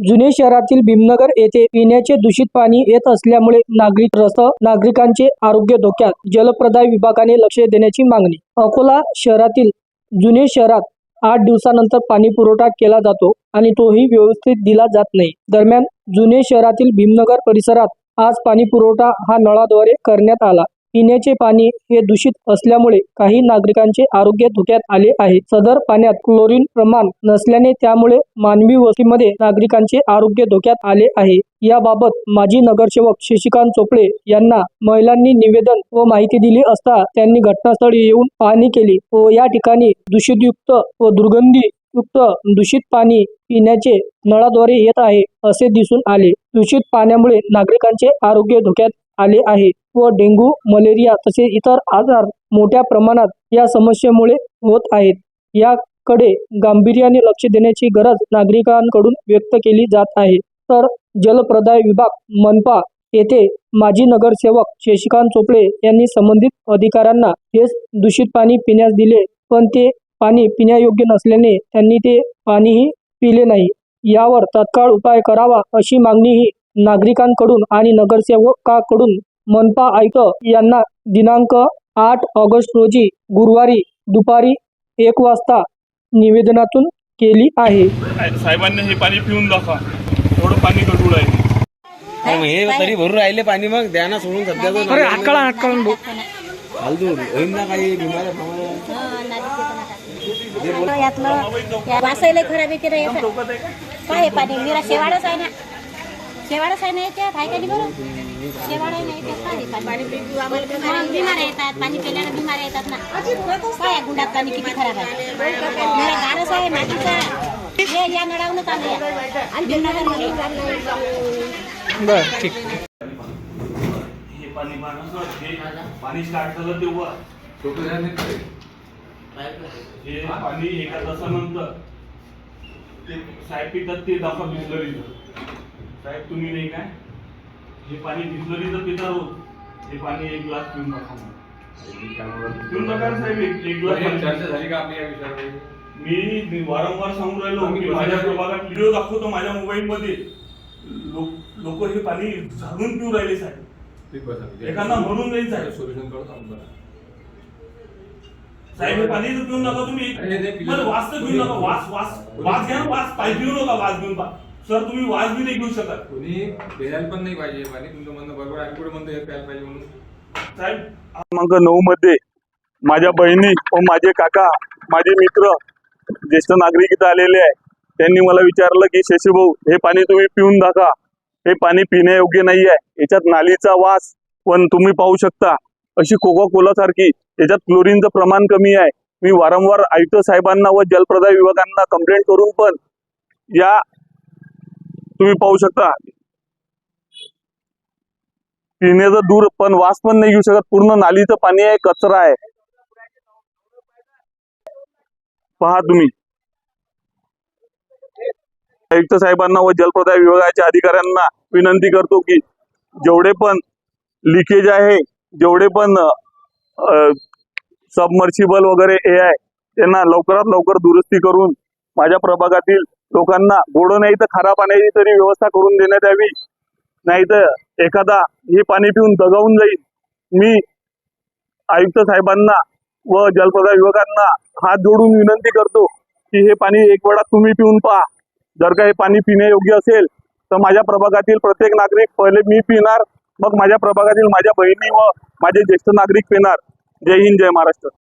जुने शहरातील भीमनगर येथे पिण्याचे दूषित पाणी येत असल्यामुळे नागरिक रस्त नागरिकांचे आरोग्य धोक्यात जलप्रदाय विभागाने लक्ष देण्याची मागणी. अकोला शहरातील जुने शहरात आठ दिवसानंतर पाणी पुरवठा केला जातो आणि तोही व्यवस्थित दिला जात नाही. दरम्यान जुने शहरातील भीमनगर परिसरात आज पाणी पुरवठा हा नळाद्वारे करण्यात आला. पिण्याचे पाणी हे दूषित असल्यामुळे काही नागरिकांचे आरोग्य धोक्यात आले आहे. सदर पाण्यात क्लोरीन प्रमाण नसल्याने त्यामुळे मानवी वस्तीमध्ये नागरिकांचे आरोग्य धोक्यात आले आहे. याबाबत माजी नगरसेवक शशिकांत चोपडे यांना महिलांनी निवेदन व माहिती दिली असता त्यांनी घटनास्थळी येऊन पाहणी केली व या ठिकाणी दूषितयुक्त व दुर्गंधी युक्त दूषित पाणी पिण्याचे नळाद्वारे येत आहे असे दिसून आले. दूषित पाण्यामुळे नागरिकांचे आरोग्य धोक्यात आले आहे व डेंग्यू मलेरिया तसे इतर आजार मोठ्या प्रमाणात या समस्येमुळे होत आहेत. याकडे गांभीर्याने लक्ष देण्याची गरज नागरिकांकडून व्यक्त केली जात आहे. तर जलप्रदाय विभाग मनपा येथे माजी नगरसेवक शशिकांत चोपडे यांनी संबंधित अधिकाऱ्यांना हेच दूषित पाणी पिण्यास दिले पण ते पाणी पिण्यायोग्य नसल्याने त्यांनी ते पाणीही पिले नाही. यावर तत्काळ उपाय करावा अशी मागणीही नागरिकांकडून आणि नगरसेवकाकडून मनपा आयुक्त यांना दिनांक आठ ऑगस्ट रोजी गुरुवारी दुपारी एक वाजता निवेदनातून केली आहे. साहेबांनी हे पाणी पिऊन दाखवा. थोडं पाणी गडूळ आहे. हे तरी भरून राहिले पाणी मग द्या ना सोडून सध्या तो अरे हात काढा हात काढून भाऊ. फालतू होईन ना काही बिमाऱ्या बिमाऱ्या. यातलं या वासायला खराब येते रे याचं. काय आहे पाणी? निरा शेवाळच आहे ना. शेवाळच आहे ना याच्यात आहे का नाही बरं? शेवाळ आहे ना याच्यात काय आहे पाणी मग बिमाऱ्या येतात पाणी पिल्यानं बिमाऱ्या येतात ना. काय आहे गुंडात पाणी किती खराब आहे. गारच आहे मातीचा हे या नळावूनच आले आणि बर ठीक. हे हे पाणी स्टार्ट झालं तेव्हा. हे पाणी एका तासानंतर. ते साहेब पितात ते दाखवा बिस्लरीचं साहेब तुम्ही नाही काय? हे पाणी बिस्लरीचं पिता हो हे पाणी एक ग्लास पिऊन दाखवा पिऊन टाका साहेब एक एक ग्लास पाणी. चर्चा झाली का आपली या विषयावर? मी वारंवार सांगून राहिलो की माझ्या प्रभागात व्हिडिओ दाखवतो माझ्या मोबाईल मध्ये लोक हे पाणी झाडून पिऊ राहिले साहेब. ठीक बसा एखादा म्हणून जाईल साहेब. सोल्युशन करतो आपण बरं. साहेब हे पाणी पिऊन नका तुम्ही. अरे ते पिलं- बरं, वास तर घेऊ नका. वास वास वास घ्या ना, वास पाय पिऊ नका वास घेऊन पा सर तुम्ही वास बी नाही घेऊ शकत. कोणी? प्यायला पण नाही पाहिजे पाणी तुमचं म्हणणं बरोबर आहे. आम्ही कुठे म्हणतो हे प्यायला पाहिजे म्हणून? साहेब क्रमांक नऊ मध्ये माझ्या बहिणी व माझे काका माझे मित्र ज्येष्ठ नागरिक इथं आलेले आहे. त्यांनी मला विचारलं की शशी भाऊ हे पाणी तुम्ही पिऊन दाखवा हे पाणी पिण्यायोग्य नाही आहे. याच्यात नालीचा वास पण तुम्ही पाहू शकता. अशी कोका कोला सारखी याच्यात क्लोरीनचं प्रमाण कमी आहे. मी वारंवार आयुक्त साहेबांना व जलप्रदाय विभागांना कंप्लेंट करून पण या तुम्ही पाहू शकता. पिण्याचं दूर पण वास पण नाही घेऊ शकत. पूर्ण नालीचं पाणी आहे कचरा आहे. पहा तुम्ही. आयुक्त साहेबांना व जलप्रदाय विभागाच्या अधिकाऱ्यांना विनंती करतो की जेवढे पण लिकेज आहे जेवढे पण सबमर्सिबल वगैरे हे आहे त्यांना लवकरात लवकर दुरुस्ती करून माझ्या प्रभागातील लोकांना गोड नाही तर खारा पाण्याची तरी व्यवस्था करून देण्यात यावी. नाही तर एखादा हे पाणी पिऊन दगावून जाईल. मी आयुक्त साहेबांना व जलप्रदा विभागांना हात जोडून विनंती करतो की हे पाणी एक वेळा तुम्ही पिऊन पहा. जर का हे पाणी पिण्यायोग्य असेल तर माझ्या प्रभागातील प्रत्येक नागरिक पहिले मी पिणार मग माझ्या प्रभागातील माझ्या बहिणी व माझे ज्येष्ठ नागरिक पिणार. जय हिंद जय महाराष्ट्र.